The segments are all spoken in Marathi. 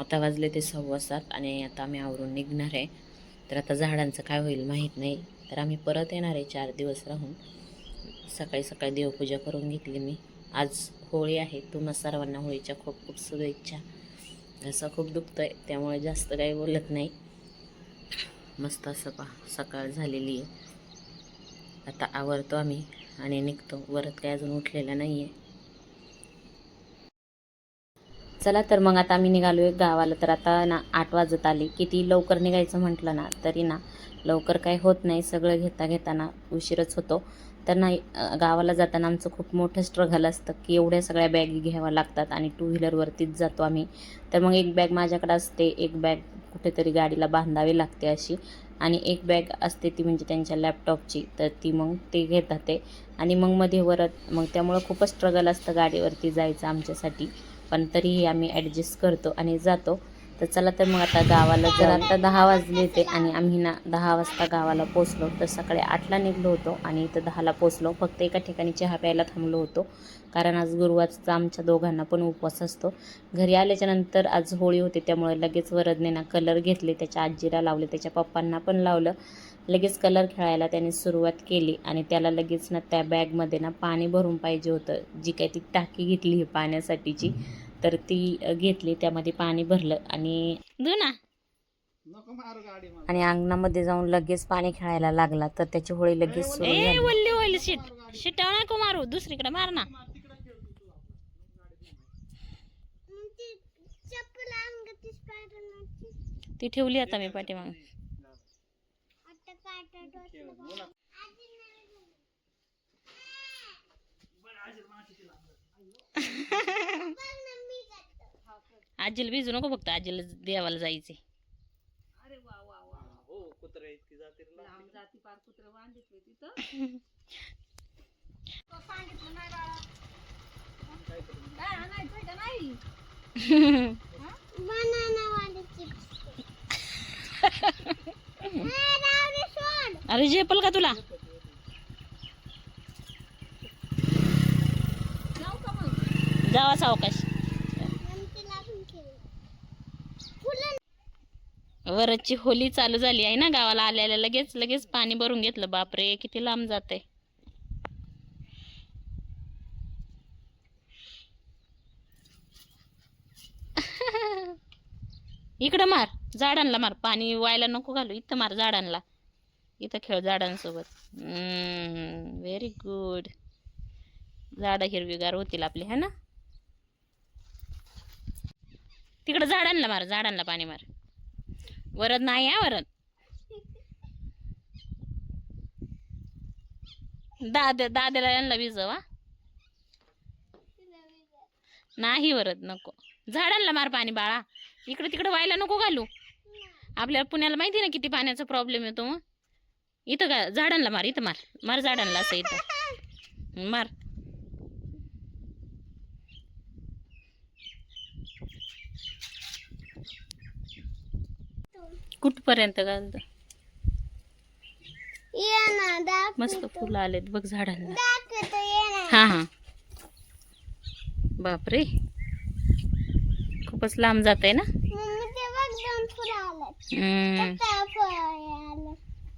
आता वाजले ते सव्वा सात आणि आता आम्ही आवरून निघणार आहे. तर आता झाडांचं काय होईल माहीत नाही. तर आम्ही परत येणार आहे चार दिवस राहून. सकाळी सकाळी देवपूजा करून घेतली मी. आज होळी आहे. तुम्हा सर्वांना होळीच्या खूप खूप शुभेच्छा. असं खूप दुखतं आहे त्यामुळे जास्त काही बोलत नाही. मस्त असं पहा सकाळ झालेली आहे. आता आवरतो आम्ही आणि निघतो. वरत काय अजून उठलेला नाही आहे चला तर मग आता आम्ही निघालो आहे गावाला. तर आता ना आठ वाजत आली. किती लवकर निघायचं म्हटलं ना तरी ना लवकर काय होत नाही सगळं घेता घेताना उशीरच होतो. तर नाही गावाला जाताना आमचं खूप मोठं स्ट्रगल असतं की एवढ्या सगळ्या बॅगी घ्याव्या लागतात आणि टू व्हीलरवरतीच जातो आम्ही. तर मग एक बॅग माझ्याकडे असते. एक बॅग कुठेतरी गाडीला बांधावी लागते अशी. आणि एक बॅग असते ती म्हणजे त्यांच्या लॅपटॉपची तर ती मग ते घेतात ते. आणि मग मध्ये वरत मग त्यामुळं खूपच स्ट्रगल असतं गाडीवरती जायचं आमच्यासाठी. पण तरीही आम्ही ॲडजस्ट करतो आणि जातो. तर चला तर मग आता गावाला जर आता दहा वाजले ते आणि आम्ही ना दहा वाजता गावाला पोचलो तर सकाळी आठला निघलो होतो आणि इथं दहाला पोचलो फक्त एका ठिकाणी चहा प्यायला थांबलो होतो. कारण आज गुरुवारचा आमच्या दोघांना पण उपवास असतो. घरी आल्याच्यानंतर आज होळी होती त्यामुळे लगेच वरदने ना कलर घेतले त्याच्या आजीला लावले त्याच्या पप्पांना पण लावलं. लगेच कलर खेळायला त्याने सुरुवात केली आणि त्याला लगेच ना त्या बॅगमध्ये ना पाणी भरून पाहिजे होतं. जी काय ती टाकी घेतली आहे पाण्यासाठीची तर ती घेतली. त्यामध्ये पाणी भरलं आणि ना. नको मारू गाडी मला. आणि अंगणामध्ये जाऊन लगेच पाणी खेळायला लागला तर त्याची होळी लगेच सुरू झाली. वल्ली वल्ली सीट शिटाव नको मारू. दुसरीकडे मार ना. ती ठेवली आता मी पाठीमाग. आजीला भिजू नको फक्त आजीला देवाला जायचे हो कुत्रे इतकी जाते रे लांब. अरे झेपल का तुला? जावा सावकाश. वरची होली चालू झाली आहे ना गावाला आल्याला लगेच लगेच पाणी भरून घेतलं. बापरे किती लांब जाते इकडं मार झाडांना मार. पाणी व्हायला नको घालू. इथं मार झाडांना. इथं खेळ झाडांसोबत. व्हेरी गुड झाडं हिरवीगार होतील आपली है ना? तिकडं झाडांना मार झाडांना पाणी मार. वरद नाही आहे वरद? दाद दादेला यांना विजवा नाही वरद नको. झाडांना मार पाणी बाळा. इकडे तिकडे व्हायला नको घालू. आपल्याला पुण्याला माहिती ना किती पाण्याचा प्रॉब्लेम येतो मग? इथं का? झाडांना मार इथं मार. मार झाडांना असं इथं. मार. कुठपर्यंत घालत मस्त फुलं आलेत बघ झाडांना. हा हा. बापरे. खूपच लांब जात आहे? ना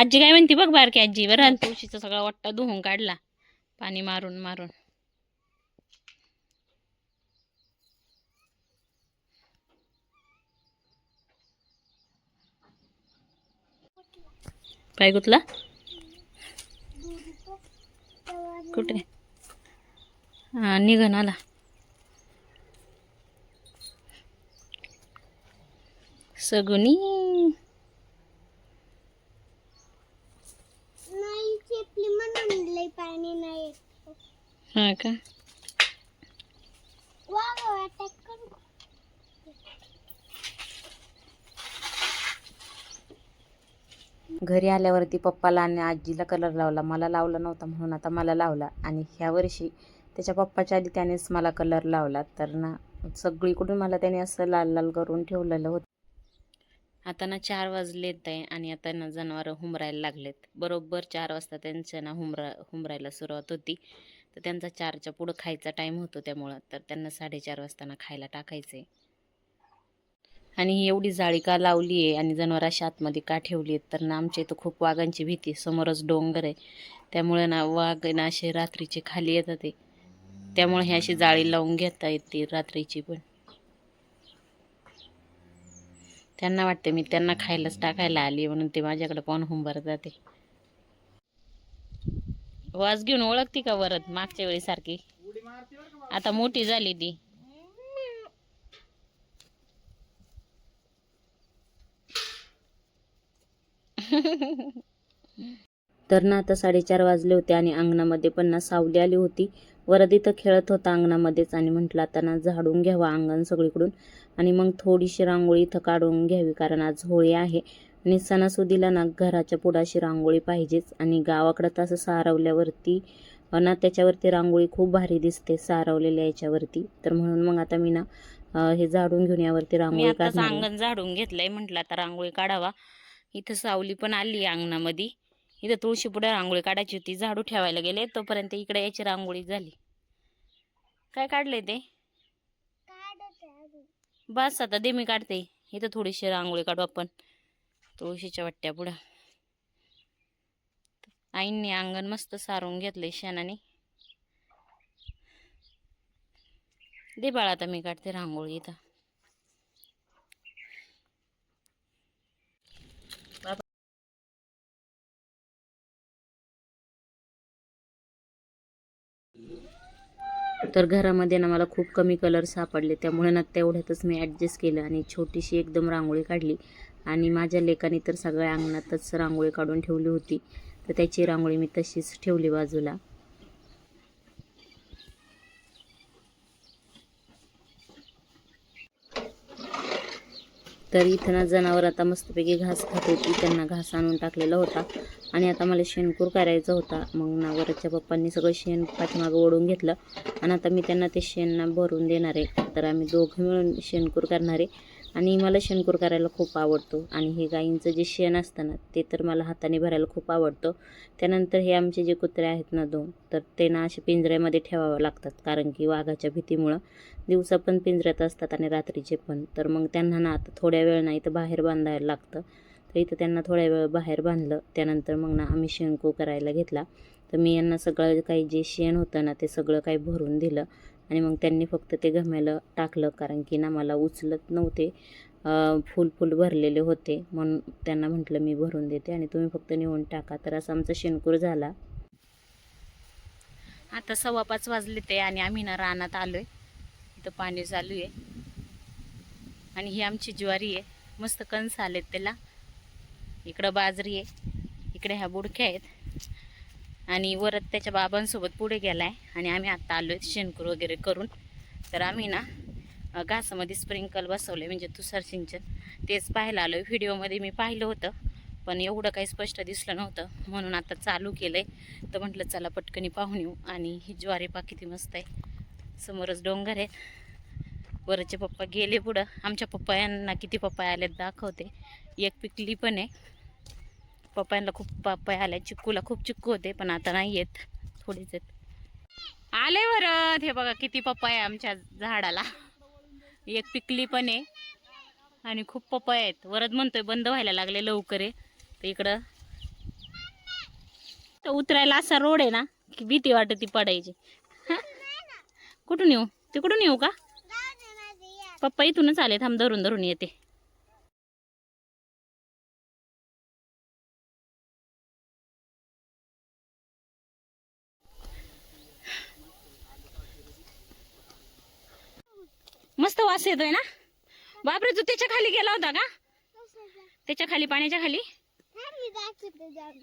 आजी काय म्हणते बघ बारकी आजी बरं तुळशीचा सगळा वट्टा धुवून काढला पाणी मारून मारून. काय गुतला? कुठे? हा निघन आला. सगुनी. पाणी नाही. हा का? घरी आल्यावरती पप्पाला आणि आजीला कलर लावला. मला लावला नव्हता म्हणून आता मला लावला. आणि ह्या वर्षी त्याच्या पप्पाच्या आधी त्यानेच मला कलर लावला. तर ना सगळीकडून मला त्याने असं लाल लाल करून ठेवलेलं होतं. आता ना चार वाजलेत आहे आणि आता ना जनावरं हुमरायला लागलेत. बरोबर चार वाजता त्यांच्या ना हुमरा हुमरायला सुरुवात होती. तर त्यांचा चारच्या पुढं खायचा टाईम होतो त्यामुळं. तर त्यांना साडेचार वाजता ना खायला टाकायचं आहे आणि ही एवढी जाळी का लावली आहे आणि जनावर अशा आतमध्ये का ठेवली आहेत? तर ना आमच्या इथं खूप वाघांची भीती समोरच डोंगर आहे. त्यामुळे ना वाघ ना असे रात्रीचे खाली येतात ते. त्यामुळे हे अशी जाळी लावून घेता येते रात्रीची पण. त्यांना वाटते मी त्यांना खायलाच टाकायला आली म्हणून ते माझ्याकडे पाहून हुंबार जाते. वाज घेऊन ओळखती का वरत मागच्या वेळी सारखी? आता मोठी झाली ती. तर ना आता साडेचार वाजले होते आणि अंगणामध्ये पण ना सावली आली होती. वरद इथं खेळत होता अंगणामध्येच आणि म्हटलं आता ना झाडून घ्यावा अंगण सगळीकडून. आणि मग थोडीशी रांगोळी इथं काढून घ्यावी कारण आज होळी आहे. आणि सणासुदीला ना घराच्या पुढाशी रांगोळी पाहिजेच. आणि गावाकडं तसं सारवल्यावरती ना त्याच्यावरती रांगोळी खूप भारी दिसते सारवलेल्या याच्यावरती. तर म्हणून मग आता मी ना हे झाडून घेऊन यावरती रांगोळी. अंगण झाडून घेतलंय म्हटलं आता रांगोळी काढावा. इथं सावली पण आली अंगणामध्ये. इथं तुळशी पुढे रांगोळी काढायची होती झाडू ठेवायला गेले तोपर्यंत इकडे याची रांगोळी झाली. काय काढलंय ते? बस आता दे मी काढते. इथं थोडीशी रांगोळी काढू आपण. तुळशीच्या वाट्या पुढं. आईंनी अंगण मस्त सारून घेतले शेणाने. दे बाळा आता मी काढते रांगोळी इथं. तर घरामध्ये ना मला खूप कमी कलर सापडले. त्यामुळे ना तेवढ्यातच मी ॲडजस्ट केलं आणि छोटीशी एकदम रांगोळी काढली. आणि माझ्या लेकाने तर सगळ्या अंगणातच रांगोळी काढून ठेवली होती. तर त्याची रांगोळी मी तशीच ठेवली बाजूला. तर इथं ना जनावर आता मस्तपैकी घास खात होती. त्यांना घास आणून टाकलेला होता. आणि आता मला शेणकूर करायचा होता. मग ना पप्पांनी सगळं शेण पाठीमागं ओढून घेतलं. आणि आता मी त्यांना ते शेण ना भरून देणार आहे. तर आम्ही दोघं मिळून शेणकूर करणार आहे. आणि मला शेणखूर करायला खूप आवडतो. आणि हे गाईंचं जे शेण असतं ना ते तर मला हाताने भरायला खूप आवडतं. त्यानंतर हे आमचे जे कुत्रे आहेत ना दोन तर ते ना असे पिंजऱ्यामध्ये ठेवावं लागतात. कारण की वाघाच्या भीतीमुळं दिवसा पण पिंजऱ्यात असतात आणि रात्रीचे पण. तर मग त्यांना ना आता थोड्या वेळ ना इथं बाहेर बांधायला लागतं. तर इथं त्यांना थोड्या वेळ बाहेर बांधलं. त्यानंतर मग ना आम्ही शेणकू करायला घेतला. तर मी यांना सगळं काही जे शेण होतं ना ते सगळं काही भरून दिलं. आणि मग त्यांनी फक्त ते घम्याला टाकलं कारण की ना मला उचलत नव्हते. फुल फुल भरलेले होते. म्हणून त्यांना म्हटलं मी भरून देते आणि तुम्ही फक्त नेऊन टाका. तर असं आमचा शेणकूर झाला. आता सव्वा पाच वाजले ते आणि आम्ही ना रानात आलो आहे इथं पाणी चालू आहे. आणि ही आमची ज्वारी आहे. मस्त कणस आलेत त्याला. इकडं बाजरी आहे. इकडे ह्या बुडक्या आहेत. आणि वरत त्याच्या बाबांसोबत पुढे गेलाय आणि आम्ही आत्ता आलो आहे शेणकूर वगैरे करून. तर आम्ही ना घासामध्ये स्प्रिंकल बसवले म्हणजे तुषार सिंचन. तेच पाहायला आलोय. व्हिडिओमध्ये मी पाहिलं होतं पण एवढं काही स्पष्ट दिसलं नव्हतं. म्हणून आता चालू केलं आहे तर म्हटलं चला पटकनी पाहून येऊ. आणि ही ज्वारी पा किती मस्त आहे. समोरच डोंगर आहेत वरचे पप्पा गेले पुढं. आमच्या पप्पा यांना किती पप्पा आलेत दाखवते. एक पिकली पण आहे. पप्पांना खूप पप्पा आल्या चिक्कूला खूप चिक्कू होते पण आता नाही येत. थोडीच आहेत. आले वरत. हे बघा किती पप्पा आहे आमच्या झाडाला. एक पिकली पण आहे. आणि खूप पप्पा आहेत. वरद म्हणतोय बंद व्हायला लागले लवकर आहे. तर इकडं. तर उतरायला असा रोड आहे ना की भीती वाटत ती पडायची. कुठून येऊ? तिकडून येऊ का? पप्पा इथूनच आले थांब धरून धरून येते. मस्त वास येतोय ना? बापरे तू त्याच्याखाली गेला होता का? त्याच्याखाली पाण्याच्या खाली?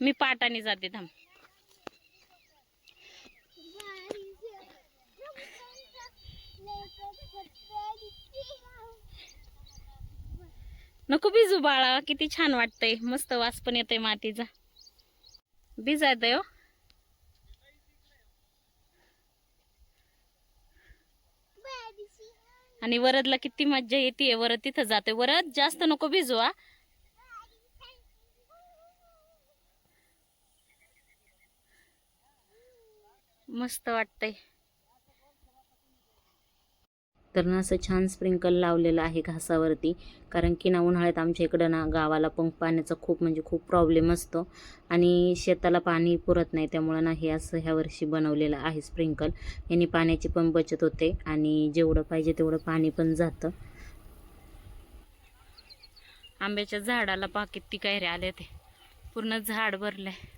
मी पाटाने जाते थांब. नको भिजू बाळा किती छान वाटतंय. मस्त वास पण येतोय मातीचा. भिजायतय हो. आणि वरदला किती मज्जा येते वरद तिथं जाते वरद जास्त नको भिजू मस्त वाटतंय. तर ना असं छान स्प्रिंकल लावलेलं आहे घासावरती. कारण की ना उन्हाळ्यात आमच्या इकडं ना गावाला पण पाण्याचा खूप म्हणजे खूप प्रॉब्लेम असतो. आणि शेताला पाणी पुरत नाही त्यामुळं ना हे असं ह्या वर्षी बनवलेलं आहे स्प्रिंकल. यांनी पाण्याची पण बचत होते आणि जेवढं पाहिजे तेवढं पाणी पण जातं. आंब्याच्या झाडाला पहा किती कैरे आले ते. पूर्ण झाड भरलं आहे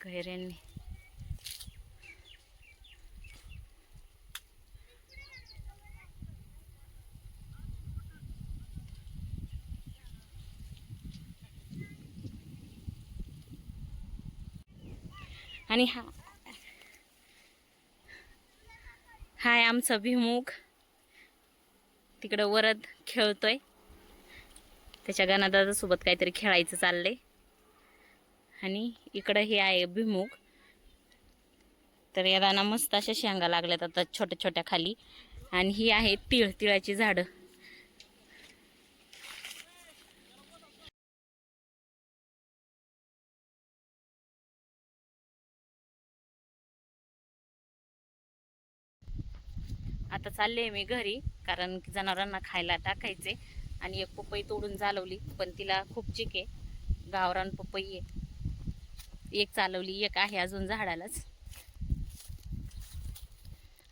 कैऱ्यांनी. आणि हा. हाय आमचा भिमुख तिकडं वरद खेळतोय. त्याच्या गणादादासोबत काहीतरी खेळायचं चाललंय. आणि इकडं हे आहे भिमुख तर या दाना मस्त अशा शेंगा लागल्यात आता छोट्या छोट्या खाली. आणि ही आहे तिळ तिळाची झाडं. आता चालले मी घरी कारण जनावरांना खायला टाकायचे. आणि एक पपई तोडून चालवली पण तिला खूप चिक आहे. गावरान पपई आहे. एक चालवली एक आहे अजून झाडालाच.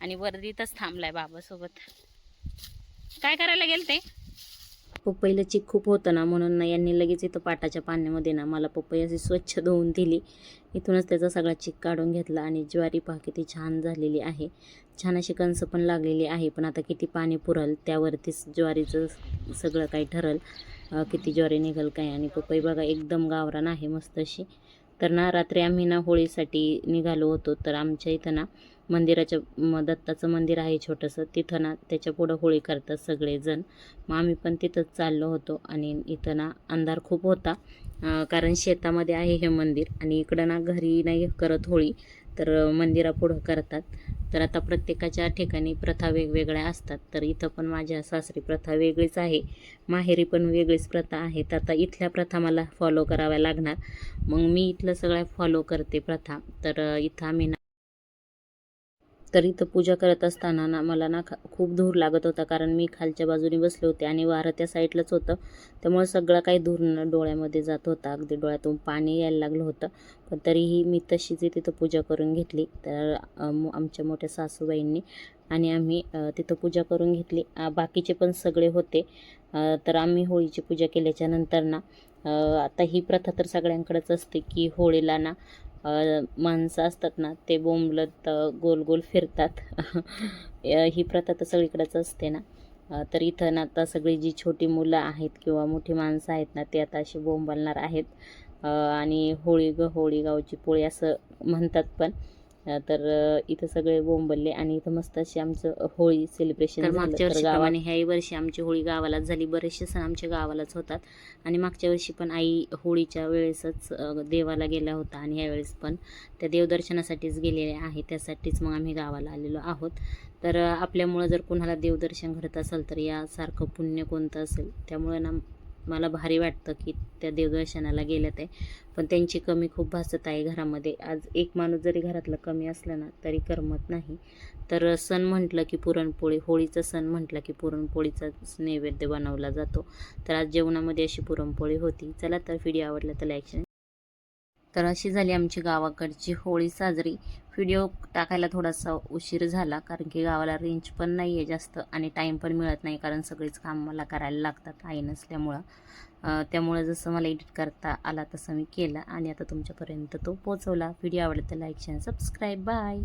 आणि वर्दीतच थांबलाय बाबासोबत. काय करायला गेलते? पपईला चिक खूप होतं ना म्हणून ना यांनी लगेच इथं पाटाच्या पाण्यामध्ये ना मला पपई अशी स्वच्छ धुवून दिली. इथूनच त्याचा सगळा चिक काढून घेतला आणि ज्वारी पहा किती छान झालेली आहे. छान अशी कणसं पण लागलेली आहे पण आता किती पाणी पुरल त्यावरतीच ज्वारीचं सगळं काही ठरल किती ज्वारी निघल काय. आणि पपई बघा एकदम गावरान आहे मस्त अशी. तर ना रात्री आम्ही ना होळीसाठी निघालो होतो. तर आमच्या इथं ना मंदिराच्या म दत्ताचं मंदिर आहे छोटंसं. तिथं ना त्याच्या पुढं होळी करतात सगळेजण. मग आम्ही पण तिथंच चाललो होतो आणि इथं ना अंधार खूप होता. कारण शेतामध्ये आहे हे मंदिर आणि इकडं ना घरी नाही करत होळी. तर मंदिरापुढं करतात. तर आता प्रत्येकाच्या ठिकाणी प्रथा वेगवेगळ्या असतात. तर इथं पण माझ्या सासरी प्रथा वेगळीच आहे. माहेरी पण वेगळीच प्रथा आहे. तर आता इथल्या प्रथा मला फॉलो कराव्या लागणार. मग मी इथलं सगळ्या फॉलो करते प्रथा. तर इथं आम्ही ना तर इथं पूजा करत असताना ना मला ना खा खूप धूर लागत होता कारण मी खालच्या बाजूने बसले होते आणि वारं त्या साईडलाच होतं. त्यामुळे सगळं काही धूर डोळ्यामध्ये जात होता. अगदी डोळ्यातून पाणी यायला लागलं होतं. पण तरीही मी तशीच तिथं पूजा करून घेतली. तर मो- आमच्या मोठ्या सासूबाईंनी आणि आम्ही तिथं पूजा करून घेतली. बाकीचे पण सगळे होते. तर आम्ही होळीची पूजा केल्याच्यानंतर ना आता ही प्रथा तर सगळ्यांकडेच असते की होळीला ना माणसं असतात ना ते बोंबलत गोल गोल फिरतात. ही प्रथा तर सगळीकडेच असते ना. तर इथं ना आता सगळी जी छोटी मुलं आहेत किंवा मोठी माणसं आहेत ना ते आता अशी बोंबलणार आहेत. आणि होळी ग होळी गावची पोळी असं म्हणतात पण. तर इथं सगळे बोंबलले आणि इथं मस्त अशी आमचं होळी सेलिब्रेशन मागच्या वर्षीप्रमाणे गावाने ह्याही वर्षी आमची होळी गावालाच झाली. बरेचसे सण आमच्या गावालाच होतात. आणि मागच्या वर्षी पण आई होळीच्या वेळेसच देवाला गेला होता आणि ह्यावेळेस पण त्या देवदर्शनासाठीच गेलेले आहे त्यासाठीच मग आम्ही गावाला आलेलो आहोत. तर आपल्यामुळं जर कोणाला देवदर्शन घडत असेल तर यासारखं पुण्य कोणतं असेल? त्यामुळे ना मला भारी वाटतं की त्या देवदर्शनाला गेल्या ते. पण त्यांची कमी खूप भासत आहे घरामध्ये. आज एक माणूस जरी घरातला कमी असला ना तरी करमत नाही. तर सण म्हटलं की पुरणपोळी होळीचा सण म्हटलं की पुरणपोळीचाच नैवेद्य बनवला जातो. तर आज जेवणामध्ये अशी पुरणपोळी होती. चला तर व्हिडिओ आवडला तर लाईक तर अशी झाली आमची गावाकडची होळी साजरी. व्हिडिओ टाकायला थोडासा उशीर झाला कारण की गावाला रेंज पण नाही आहे जास्त आणि टाईम पण मिळत नाही कारण सगळीच काम मला करायला लागतात आई नसल्यामुळं. त्यामुळं जसं मला एडिट करता आला तसं मी केलं आणि आता तुमच्यापर्यंत तो पोचवला व्हिडिओ आवडला तर लाईक शेअर सबस्क्राईब बाय